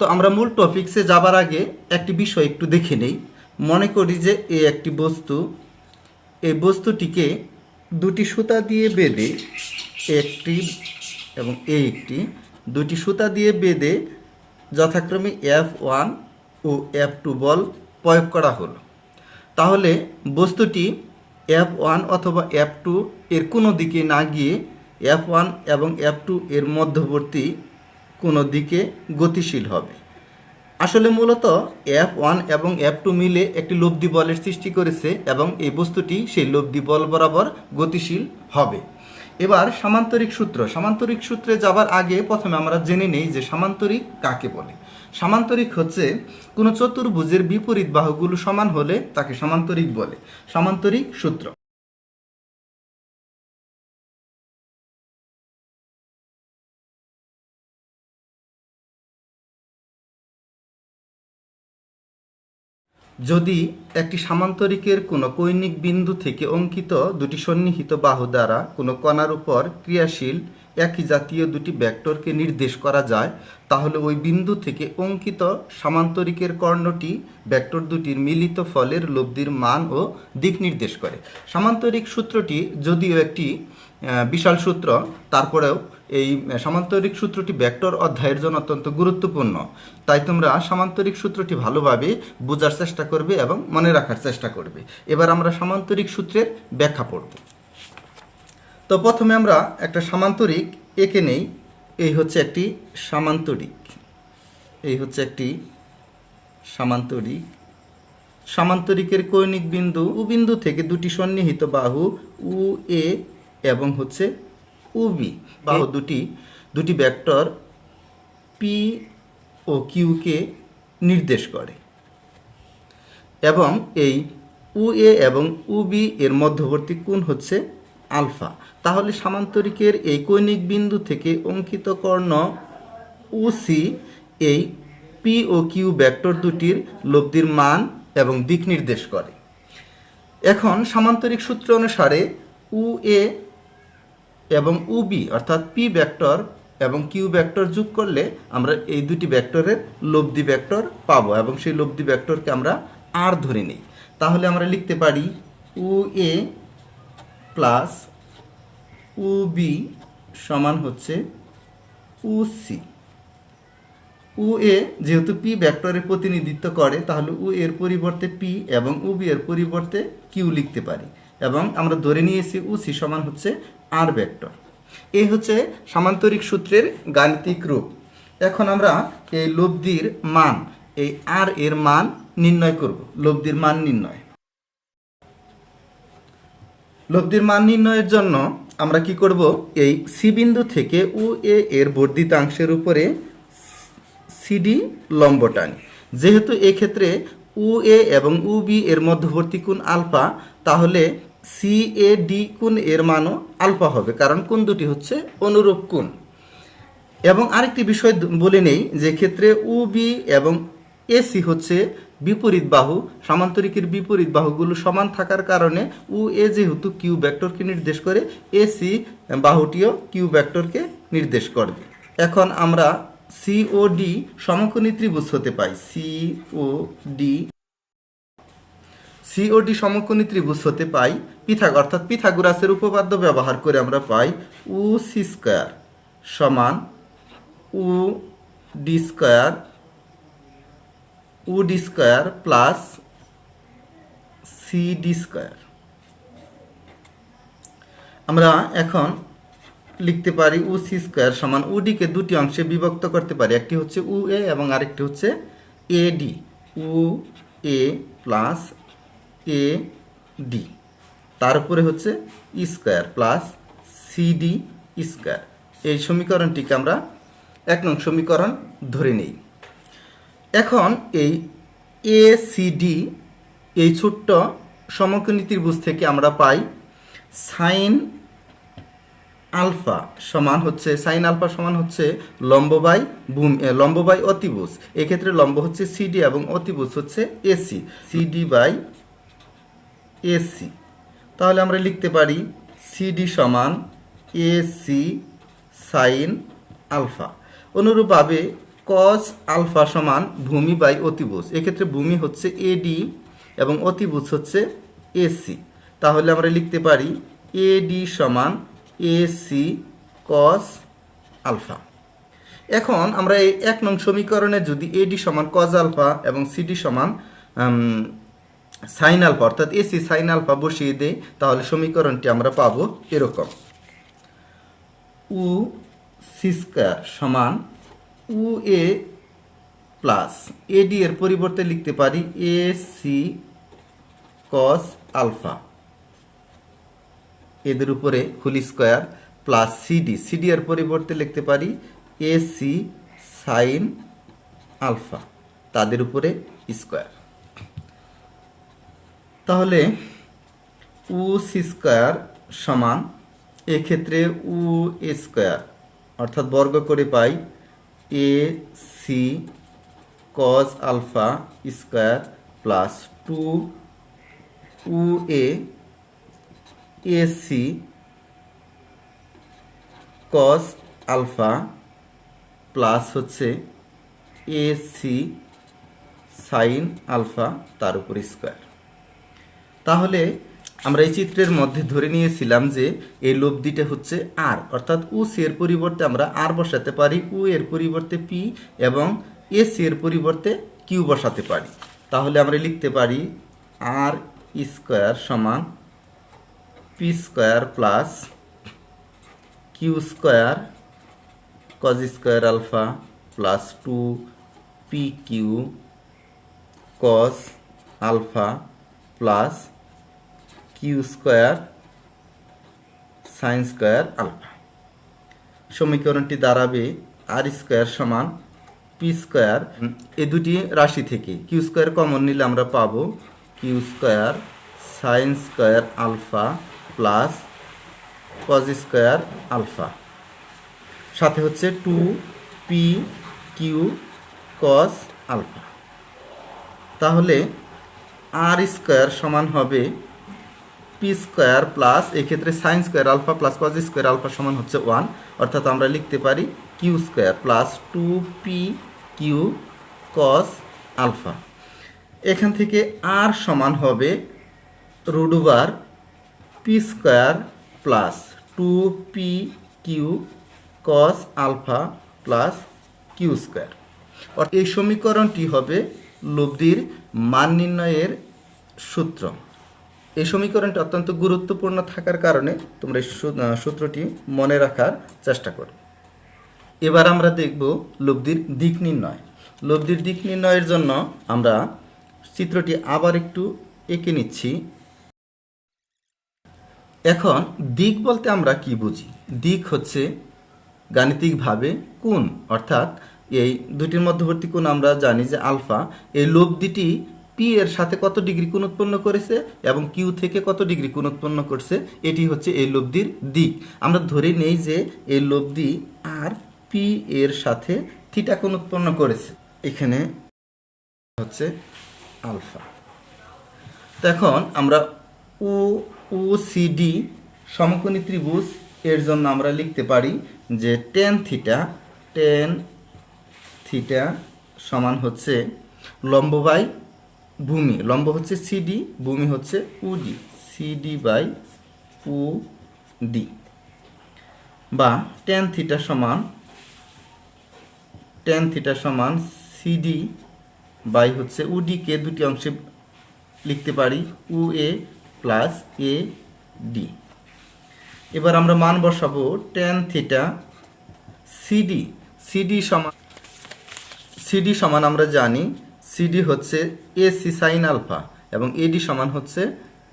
তো আমরা মূল টপিকসে যাবার আগে একটি বিষয় একটু দেখে নেই। মনে করি যে এই একটি বস্তু। এই বস্তুটিকে দুটি সুতা দিয়ে বেঁধে একটি এবং এই একটি। দুটি সুতা দিয়ে বেঁধে যথাক্রমে এফ ওয়ান ও এফ টু বল প্রয়োগ করা হলো। তাহলে বস্তুটি এফ ওয়ান অথবা এফ টু এর কোনো দিকে না গিয়ে এফ ওয়ান এবং এফ টু এর মধ্যবর্তী কোনো দিকে গতিশীল হবে। আসলে মূলত এফ ওয়ান এবং এফ টু মিলে একটি লব্ধি বলের সৃষ্টি করেছে এবং এই বস্তুটি সেই লব্ধি বল বরাবর গতিশীল হবে। এবার সামান্তরিক সূত্র। সামান্তরিক সূত্রে যাবার আগে প্রথমে আমরা জেনে নেই যে সামান্তরিক কাকে বলে। সামান্তরিক হচ্ছে কোনো চতুর্ভুজের বিপরীত বাহুগুলো সমান হলে তাকে সামান্তরিক বলে। সামান্তরিক সূত্র। যদি একটি সামান্তরিকের কোনো কৈনিক বিন্দু থেকে অঙ্কিত দুটি সন্নিহিত বাহু দ্বারা কোনো কণার উপর ক্রিয়াশীল একই জাতীয় দুটি ভেক্টরকে নির্দেশ করা যায়, তাহলে ওই বিন্দু থেকে অঙ্কিত সামান্তরিকের কর্ণটি ভেক্টর দুটির মিলিত ফলের লব্ধির মান ও দিক নির্দেশ করে। সামান্তরিক সূত্রটি যদিও একটি বিশাল সূত্র, তারপরেও এই সামান্তরিক সূত্রটি ভেক্টর অধ্যায়ের জন্য অত্যন্ত গুরুত্বপূর্ণ। তাই তোমরা সামান্তরিক সূত্রটি ভালোভাবে বোঝার চেষ্টা করবে এবং মনে রাখার চেষ্টা করবে। এবার আমরা সামান্তরিক সূত্রের ব্যাখ্যা পড়ব। তো প্রথমে আমরা একটা সামান্তরিক এঁকে নেই। এই হচ্ছে একটি সামান্তরিক। এই হচ্ছে একটি সামান্তরিক। সামান্তরিকের কৈনিক বিন্দু উ বিন্দু থেকে দুটি সন্নিহিত বাহু উ, এ এবং হচ্ছে উবি বাহু দুটি দুটি ভেক্টর পি ও কিউকে নির্দেশ করে। এবং এই উ, এ এবং উবি এর মধ্যবর্তী কোণ হচ্ছে আলফা। তাহলে সামান্তরিকের এই কৈনিক বিন্দু থেকে অঙ্কিত কর্ণ উসি এই পি ও কিউ ব্যাক্টর দুটির লব্ধির মান এবং দিক নির্দেশ করে। এখন সামান্তরিক সূত্র অনুসারে উ এ এবং উবি অর্থাৎ পি ব্যাক্টর এবং কিউ ব্যাক্টর যোগ করলে আমরা এই দুটি ব্যাক্টরের লব্ধি ব্যাক্টর পাবো এবং সেই লব্ধি ব্যাক্টরকে আমরা আর ধরে নিই। তাহলে আমরা লিখতে পারি উ এ প্লাস উ বি সমান হচ্ছে উ সি উ এ যেহেতু পি ভেক্টরের প্রতিনিধিত্ব করে, তাহলে উ এর পরিবর্তে পি এবং উ বি এর পরিবর্তে কিউ লিখতে পারি। এবং আমরা ধরে নিয়েছি উ সি সমান হচ্ছে আর ভেক্টর। এই হচ্ছে সামান্তরিক সূত্রের গাণিতিক রূপ। এখন আমরা এই লব্ধির মান, এই আর এর মান নির্ণয় করব। লব্ধির মান নির্ণয়। লব্ধির মান নির্ণয়ের জন্য আমরা কি করব? এই সি বিন্দু থেকে উ এ এর বর্ধিতাংশের উপরে সিডি লম্ব টানি। যেহেতু এক্ষেত্রে উ এ এবং উ বি এর মধ্যবর্তী কোণ আলফা, তাহলে সি এ ডি কোণ এর মানও আলফা হবে, কারণ কোণ দুটি হচ্ছে অনুরূপ কোণ। এবং আরেকটি বিষয় বলে নেই যে ক্ষেত্রে উ বি এবং এসি হচ্ছে বিপরীত বাহু, সামান্তরিকের বিপরীত বাহুগুলো সমান থাকার কারণে উ, এ যেহেতু কিউ ভেক্টরকে নির্দেশ করে এসি বাহুটিও কিউ ভেক্টরকে নির্দেশ করবে এখন আমরা সি ও ডি সমকোণী ত্রিভুজ হতে পাই। সি ও ডি সিওডি সমকোণী ত্রিভুজ হতে পাই পিথাগ অর্থাৎ পিথাগোরাসের উপপাদ্য ব্যবহার করে আমরা পাই উ সি স্কোয়ার সমান O D square O D square plus C D square আমরা এখন লিখতে পারি উ সি স্কোয়ার সমান উডিকে দুটি অংশে বিভক্ত করতে পারি, একটি হচ্ছে উ এ এবং আরেকটি হচ্ছে A D O A plus A D তার উপরে হচ্ছে স্কোয়ার প্লাস সিডি স্কোয়ার এই সমীকরণটিকে আমরা এক নং সমীকরণ ধরে নেই। এখন এই এ সিডি এই ছোট্ট সমকোণী ত্রিভুজ থেকে আমরা পাই সাইন আলফা সমান হচ্ছে সাইন আলফা সমান হচ্ছে লম্ব বাই এ, লম্ব বাই এক্ষেত্রে লম্ব হচ্ছে সিডি এবং অতিভুজ হচ্ছে এসি সিডি বাই এসি তাহলে আমরা লিখতে পারি সিডি সমান এসি সাইন আলফা। অনুরূপভাবে কস আলফা সমান ভূমি বাই অতিভুজ। এক্ষেত্রে ভূমি হচ্ছে এডি এবং অতিভুজ হচ্ছে এসি তাহলে আমরা লিখতে পারি এডি সমান এসি কস আলফা এখন আমরা এই এক নং সমীকরণে যদি এডি সমান কজ আলফা এবং সিডি সমান সাইন আলফা অর্থাৎ এসি সাইন আলফা বসিয়ে দেই, তাহলে সমীকরণটি আমরা পাবো এরকম। উ সি স্কোয়ার সমান উ এ প্লাস এডি এর পরিবর্তে লিখতে পারি এ সি কস আলফা এদের উপরে whole square plus CD CD এর পরিবর্তে লিখতে পারি এ সি সাইন আলফা তাদের উপরে স্কোয়ার তাহলে উ সি স্কোয়ার সমান এক্ষেত্রে উ স্কোয়ার অর্থাৎ বর্গ করে পাই A C cos alpha square plus two O A A C cos alpha plus হচ্ছে এ সি সাইন আলফা তার উপর স্কোয়ার তাহলে আমরা এই চিত্রের মধ্যে ধরে নিয়েছিলাম যে এই লব্ধিটা হচ্ছে আর, অর্থাৎ উ এর পরিবর্তে আমরা আর বসাতে পারি, উ এর পরিবর্তে পি এবং এ সি এর পরিবর্তে কিউ বসাতে পারি। তাহলে আমরা লিখতে পারি আর স্কোয়ার সমান P square plus Q square cos square alpha plus two P Q cos alpha plus Q square sine square alpha. সমীকরণটি দাঁড়াবে আর স্কোয়ার সমান পি স্কোয়ার এ দুটি রাশি থেকে কিউ স্কোয়ার কমন নিলে আমরা পাবো Q square sine square alpha plus cos square alpha. সাথে হচ্ছে two P Q cos alpha. তাহলে আর স্কোয়ার সমান হবে পি স্কোয়ার প্লাস এক্ষেত্রে sine square alpha plus cos square alpha সমান হচ্ছে ওয়ান অর্থাৎ আমরা লিখতে পারি Q square plus two P Q cos alpha এখান থেকে আর সমান হবে root over P square plus two P Q cos alpha plus Q square অর্থাৎ এই সমীকরণটি হবে লব্ধির মান নির্ণয়ের সূত্র। এই সমীকরণটি অত্যন্ত গুরুত্বপূর্ণ থাকার কারণে তোমরা এই সূত্রটি মনে রাখার চেষ্টা করো। এবার আমরা দেখব লব্ধির দিক নির্ণয়। লব্ধির দিক নির্ণয়ের জন্য আমরা চিত্রটি আবার একটু এঁকে নিচ্ছি। এখন দিক বলতে আমরা কি বুঝি? দিক হচ্ছে গাণিতিকভাবে কোণ, অর্থাৎ এই দুটির মধ্যবর্তী কোণ আমরা জানি যে আলফা। এই লব্ধিটি পি এর সাথে কত ডিগ্রি কোণ উৎপন্ন করেছে এবং কিউ থেকে কত ডিগ্রি কোণ উৎপন্ন করছে, এটি হচ্ছে এই লব্ধির দিক। আমরা ধরে নেই যে এই লব্ধি আর পি এর সাথে থিটা কোণ উৎপন্ন করেছে। এখানে হচ্ছে আলফা তো এখন আমরা ও ও ডি সমকোণী ত্রিভুজ এর জন্য আমরা লিখতে পারি যে টেন থিটা টেন থিটা সমান হচ্ছে লম্ব বাই ভূমি, লম্ব হচ্ছে সিডি ভূমি হচ্ছে OD CD by O D বা টেন থিটা সমান টেন থিটা সমান সিডি বাই হচ্ছে উডিকে দুটি অংশে লিখতে পারি উ এ প্লাস এ ডি এবার আমরা মান বসাবো টেন থিটা সিডি সিডি সমান সিডি সমান আমরা জানি সিডি হচ্ছে এসি সাইন আলফা এবং এডি সমান হচ্ছে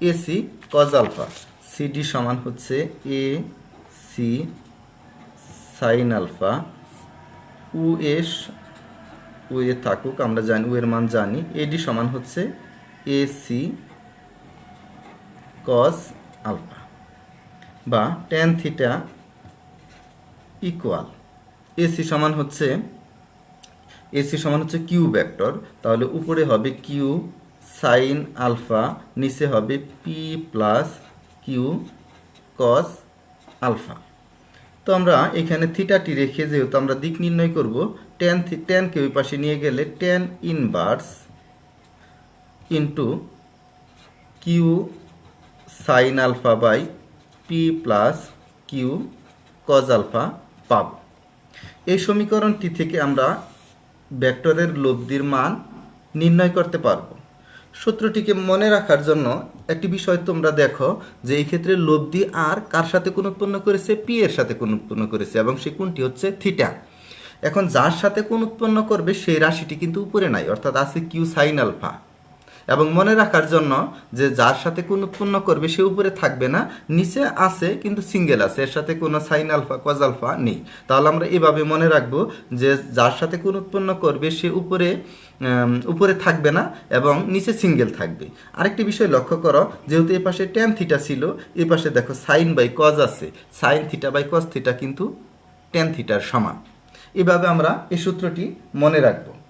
এসি কজ আলফা সিডি সমান হচ্ছে A C sine alpha O S O A থাকুক, আমরা জানি উ এর মান জানি। এডি সমান হচ্ছে এ সি কস আলফা বা টেন থিটা ইকুয়াল এসি সমান হচ্ছে এসি সমান হচ্ছে কিউ ভেক্টর, তাহলে উপরে হবে কিউ সাইন আলফা, নিচে হবে P plus Q cos alpha. তো আমরা এখানে থিটাটি রেখে যেহেতু আমরা দিক নির্ণয় করব টেন টেনকে ওই পাশে নিয়ে গেলে tan inverse into Q sine alpha by P plus Q cos alpha পাব। এই সমীকরণটি থেকে আমরা ভেক্টরের লব্ধির মান নির্ণয় করতে পারব। সূত্রটিকে মনে রাখার জন্য একটি বিষয় তোমরা দেখো যে এই ক্ষেত্রে লব্ধি আর কার সাথে কোন উৎপন্ন করেছে? পি এর সাথে কোন উৎপন্ন করেছে এবং সে কোনটি হচ্ছে? থিটা। এখন যার সাথে কোন উৎপন্ন করবে, সেই রাশিটি কিন্তু উপরে নাই, অর্থাৎ আছে কিউ সাইন আলফা। এবং মনে রাখার জন্য যে যার সাথে কোন উৎপন্ন করবে, সে উপরে থাকবে না, নিচে আছে কিন্তু সিঙ্গেল আছে, এর সাথে কোনো সাইন আলফা কজ আলফা নেই। তাহলে আমরা এভাবে মনে রাখব যে যার সাথে কোন উৎপন্ন করবে, সে উপরে উপরে থাকবে না এবং নিচে সিঙ্গেল থাকবে। আরেকটি বিষয় লক্ষ্য করো, যেহেতু এ পাশে টেন থিটা ছিল, এ পাশে দেখো সাইন বাই কজ আছে। Sine theta by cos theta কিন্তু টেন থিটার সমান। এভাবে আমরা এই সূত্রটি মনে রাখব।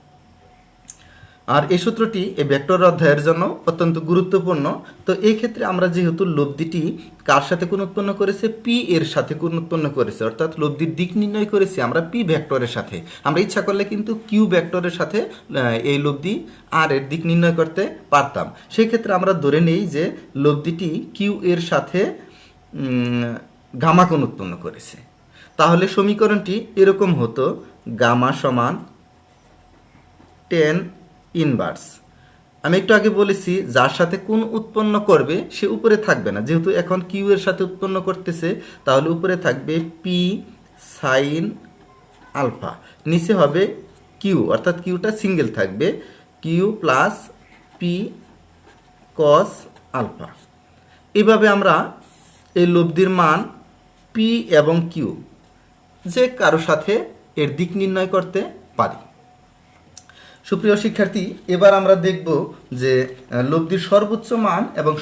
আর এই সূত্রটি এই ভেক্টর অধ্যায়ের জন্য অত্যন্ত গুরুত্বপূর্ণ। তো এই ক্ষেত্রে আমরা যেহেতু লব্ধিটি কার সাথে কোন উৎপন্ন করেছে? পি এর সাথে কোন উৎপন্ন করেছে। অর্থাৎ লব্ধির দিক নির্ণয় করেছি আমরা পি ভেক্টরের সাথে। আমরা ইচ্ছা করলে কিন্তু কিউ ভেক্টরের সাথে এই লব্ধি আর এর দিক নির্ণয় করতে পারতাম। সেই ক্ষেত্রে আমরা ধরে নেই যে লব্ধিটি কিউ এর সাথে গামা কোণ উৎপন্ন করেছে। তাহলে সমীকরণটি এরকম হতো, গামা সমান টেন ইনভার্স। আমি একটু আগে বলেছি, যার সাথে কোন উৎপন্ন করবে, সে উপরে থাকবে না। যেহেতু এখন কিউ এর সাথে উৎপন্ন করতেছে, তাহলে উপরে থাকবে পি সাইন আলফা। নিচে হবে কিউ অর্থাৎ কিউটা সিঙ্গেল থাকবে। Q plus P cos alpha. এভাবে আমরা এই লব্ধির মান পি এবং কিউ যে কারও সাথে এর দিক নির্ণয় করতে পারি। সুপ্রিয় শিক্ষার্থী, এবার আমরা দেখব যে লব্ধির সর্বোচ্চ মান এবং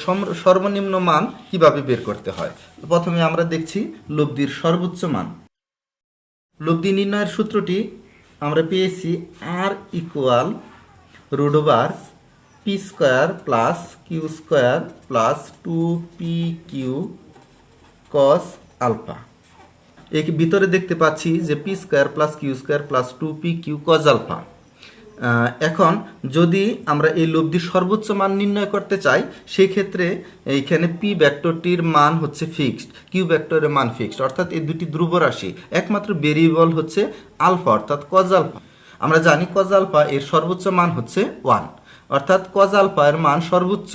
সর্বনিম্ন মান কীভাবে বের করতে হয়। প্রথমে আমরা দেখছি লব্ধির সর্বোচ্চ মান। লব্ধি নির্ণয়ের সূত্রটি আমরা পেয়েছি R equal over P square plus Q square plus two P Q cos alpha এর ভিতরে দেখতে পাচ্ছি যে P square plus Q square plus two P Q cos alpha এখন যদি আমরা এই লব্ধির সর্বোচ্চ মান নির্ণয় করতে চাই সেই ক্ষেত্রে এইখানে পি ভেক্টরটির মান হচ্ছে ফিক্সড কিউ ভেক্টরের মান ফিক্সড অর্থাৎ এই দুটি ধ্রুব রাশি, একমাত্র ভেরিয়েবল হচ্ছে আলফা অর্থাৎ কজ আলফা আমরা জানি কজ আলফা এর সর্বোচ্চ মান হচ্ছে ওয়ান অর্থাৎ কজ আলফা এর মান সর্বোচ্চ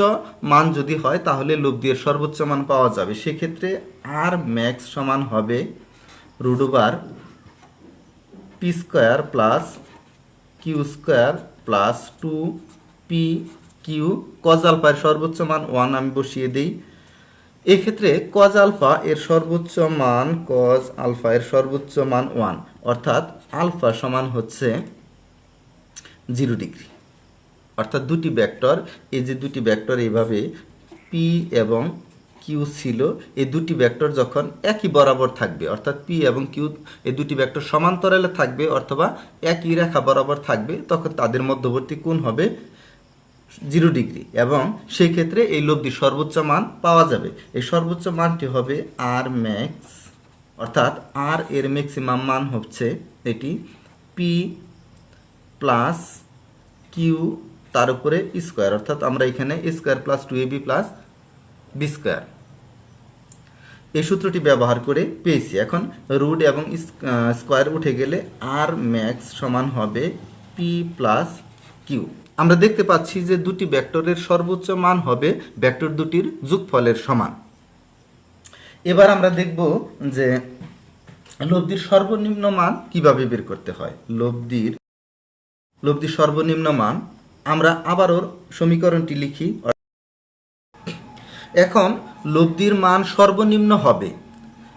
মান যদি হয়, তাহলে লব্ধি এর সর্বোচ্চ মান পাওয়া যাবে। সেক্ষেত্রে আর ম্যাক্স সমান হবে over P square plus Q square plus two P Q cos আলফার সর্বোচ্চ মান ওয়ান আমি বসিয়ে দিই। এক্ষেত্রে কজ আলফা এর সর্বোচ্চ মান কজ আলফা এর সর্বোচ্চ মান ওয়ান, অর্থাৎ আলফা সমান হচ্ছে জিরো ডিগ্রি। অর্থাৎ দুটি ভেক্টর, এই যে দুটি ভেক্টর এইভাবে পি এবং কিউ ছিল এই দুটি ভেক্টর যখন একই বরাবর থাকবে, অর্থাৎ পি এবং কিউ এই দুটি ভেক্টর সমান্তরালে থাকবে অথবা একই রেখা বরাবর থাকবে, তখন তাদের মধ্যবর্তী কোণ হবে জিরো ডিগ্রি এবং সেই ক্ষেত্রে এই লব্ধির সর্বোচ্চ মান পাওয়া যাবে। এই সর্বোচ্চ মানটি হবে আর ম্যাক্স অর্থাৎ আর এর ম্যাক্সিমাম মান হচ্ছে এটি পি প্লাস কিউ তার উপরে স্কোয়ার অর্থাৎ আমরা এখানে square plus two A B plus B square এই সূত্রটি ব্যবহার করে পেয়েছি। এখন রুট এবং স্কোয়ার উঠে গেলে আর ম্যাক্স সমান হবে পি প্লাস কিউ আমরা দেখতে পাচ্ছি যে দুটি ভেক্টরের সর্বোচ্চ মান হবে ভেক্টর দুটির যোগফলের সমান। এবার আমরা দেখব যে লব্ধির সর্বনিম্ন মান কীভাবে বের করতে হয়। লব্ধির লব্ধির সর্বনিম্ন মান আমরা আবারও সমীকরণটি লিখি। এখন লব্ধির মান সর্বনিম্ন হবে।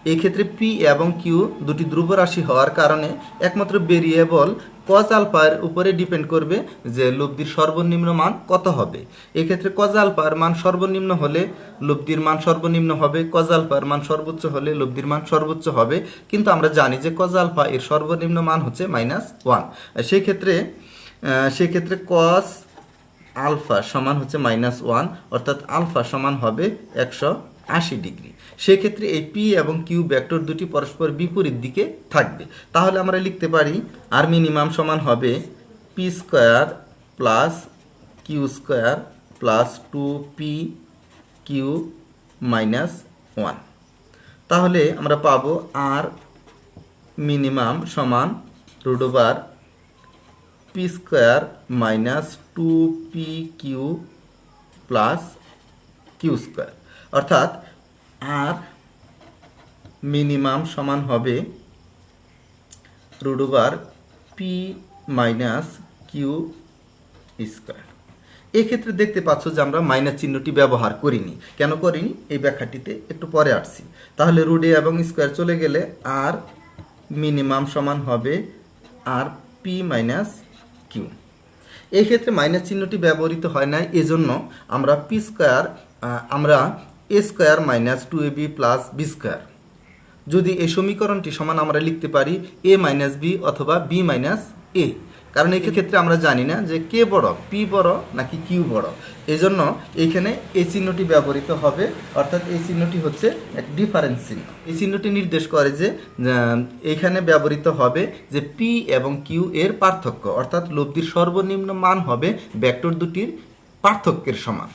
এই ক্ষেত্রে পি এবং কিউ দুটি ধ্রুব রাশি হওয়ার কারণে একমাত্র ভেরিয়েবল কজ আলফার উপরে ডিপেন্ড করবে যে লব্ধির সর্বনিম্ন মান কত হবে। এক্ষেত্রে কজ আলফার মান সর্বনিম্ন হলে লব্ধির মান সর্বনিম্ন হবে কজ আলফার মান সর্বোচ্চ হলে লব্ধির মান সর্বোচ্চ হবে। কিন্তু আমরা জানি যে কজ আলফা এর সর্বনিম্ন মান হচ্ছে মাইনাস ওয়ান সেই ক্ষেত্রে আহ, সেক্ষেত্রে কস আলফা সমান হচ্ছে মাইনাস ওয়ান অর্থাৎ আলফা সমান হবে একশো আশি ডিগ্রি সেক্ষেত্রে এই পি এবং কিউ ভেক্টর দুটি পরস্পর বিপরীত দিকে থাকবে। তাহলে আমরা লিখতে পারি আর মিনিমাম সমান হবে P square plus Q square plus two P Q minus one তাহলে আমরা পাবো আর মিনিমাম সমান over P square minus two P Q plus Q square অর্থাৎ আর মিনিমাম সমান হবে over P minus Q square এক্ষেত্রে দেখতে পাচ্ছ যে আমরা মাইনাস চিহ্নটি ব্যবহার করিনি। কেন করিনি? এই ব্যাখ্যাটিতে একটু পরে আসছি। তাহলে রুডে এবং স্কোয়ার চলে গেলে আর মিনিমাম সমান হবে আর পি মাইনাস কিউ এই ক্ষেত্রে মাইনাস চিহ্নটি ব্যবহৃত হয় না এজন্য আমরা পি স্কোয়ার আমরা A square minus two A B plus B square যদি এই সমীকরণটি সমান আমরা লিখতে পারি এ মাইনাস বি অথবা বি মাইনাস এ কারণ এই ক্ষেত্রে আমরা জানি না যে কে বড়, পি বড় নাকি কিউ বড়। এই জন্য এইখানে এই চিহ্নটি ব্যবহৃত হবে, অর্থাৎ এই চিহ্নটি হচ্ছে এক ডিফারেন্স চিহ্ন। এই চিহ্নটি নির্দেশ করে যে এইখানে ব্যবহৃত হবে যে পি এবং কিউ এর পার্থক্য, অর্থাৎ লব্ধির সর্বনিম্ন মান হবে ব্যাক্টর দুটির পার্থক্যের সমান।